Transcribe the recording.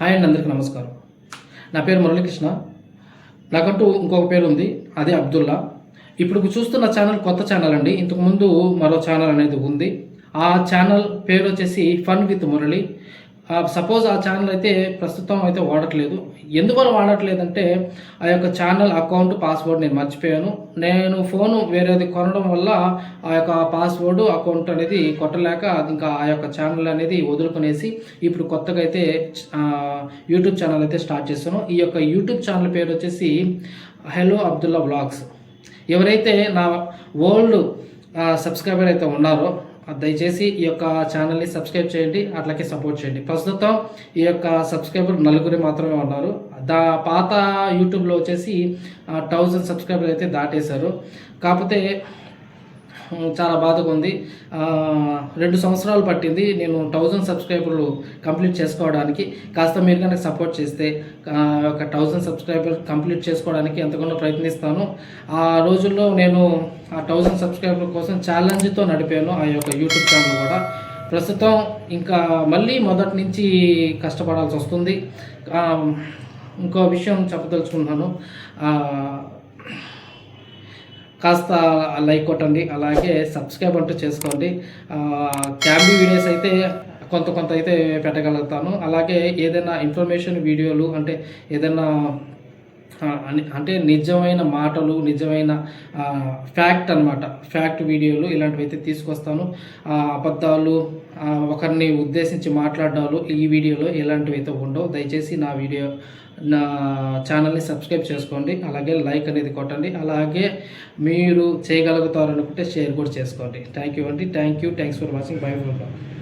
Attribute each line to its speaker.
Speaker 1: Hi అండి అందరికీ నమస్కారం. నా పేరు మురళీకృష్ణ. నాకంటూ ఇంకొక పేరు ఉంది అదే అబ్దుల్లా. ఇప్పుడు చూస్తున్న ఛానల్ కొత్త ఛానల్ అండి. ఇంతకుముందు మరో ఛానల్ అనేది ఉంది. ఆ ఛానల్ పేరు వచ్చేసి ఫన్ విత్ మురళి. సపోజ్ ఆ ఛానల్ అయితే ప్రస్తుతం అయితే వాడట్లేదు. ఎందువల్ల వాడట్లేదంటే ఆ యొక్క ఛానల్ అకౌంట్ పాస్వర్డ్ నేను మర్చిపోయాను. నేను ఫోను వేరేది కొనడం వల్ల ఆ యొక్క పాస్వర్డ్ అకౌంట్ అనేది కొట్టలేక అది ఇంకా ఆ యొక్క ఛానల్ అనేది వదులుకునేసి ఇప్పుడు కొత్తగా అయితే యూట్యూబ్ ఛానల్ అయితే స్టార్ట్ చేస్తాను ఈ యొక్క యూట్యూబ్ ఛానల్ పేరు వచ్చేసి హలో అబ్దుల్లా బ్లాగ్స్ ఎవరైతే నా ఓల్డ్ సబ్స్క్రైబర్ అయితే ఉన్నారో దయచేసి ఈ యొక్క ఛానల్ని సబ్స్క్రైబ్ చేయండి అట్లాగే సపోర్ట్ చేయండి. ప్రస్తుతం ఈ యొక్క సబ్స్క్రైబర్ నలుగురి మాత్రమే ఉన్నారు. దా పాత యూట్యూబ్లో వచ్చేసి థౌజండ్ సబ్స్క్రైబర్ అయితే దాటేశారు. కాకపోతే చాలా బాధగా ఉంది. రెండు సంవత్సరాలు పట్టింది నేను థౌజండ్ సబ్స్క్రైబర్లు కంప్లీట్ చేసుకోవడానికి. కాస్త మీరు కనుక సపోర్ట్ చేస్తే ఒక థౌజండ్ సబ్స్క్రైబర్ కంప్లీట్ చేసుకోవడానికి ఎంతగానో ప్రయత్నిస్తాను. ఆ రోజుల్లో నేను ఆ థౌజండ్ సబ్స్క్రైబర్ కోసం ఛాలెంజ్తో నడిపాను ఆ యొక్క యూట్యూబ్ ఛానల్ కూడా. ప్రస్తుతం ఇంకా మళ్ళీ మొదటి నుంచి కష్టపడాల్సి వస్తుంది. ఇంకో విషయం చెప్పదలుచుకుంటున్నాను కాస్త లైక్ కొట్టండి అలాగే సబ్స్క్రైబ్ అంటూ చేసుకోండి. క్యాంబీ వీడియోస్ అయితే కొంత కొంత అయితే పెట్టగలుగుతాను. అలాగే ఏదైనా ఇన్ఫర్మేషన్ వీడియోలు అంటే ఏదైనా అంటే నిజమైన మాటలు నిజమైన ఫ్యాక్ట్ అన్నమాట. ఫ్యాక్ట్ వీడియోలు ఇలాంటివి అయితే తీసుకొస్తాను అబద్ధాలు ఒకరిని ఉద్దేశించి మాట్లాడాలు ఈ వీడియోలో ఇలాంటివి అయితే ఉండవు దయచేసి నా వీడియో నా ఛానల్ని సబ్స్క్రైబ్ చేసుకోండి. అలాగే లైక్ అనేది కొట్టండి. అలాగే మీరు చేయగలుగుతారు అనుకుంటే షేర్ కూడా చేసుకోండి. థ్యాంక్ యూ అండి. Thank you thanks for watching bye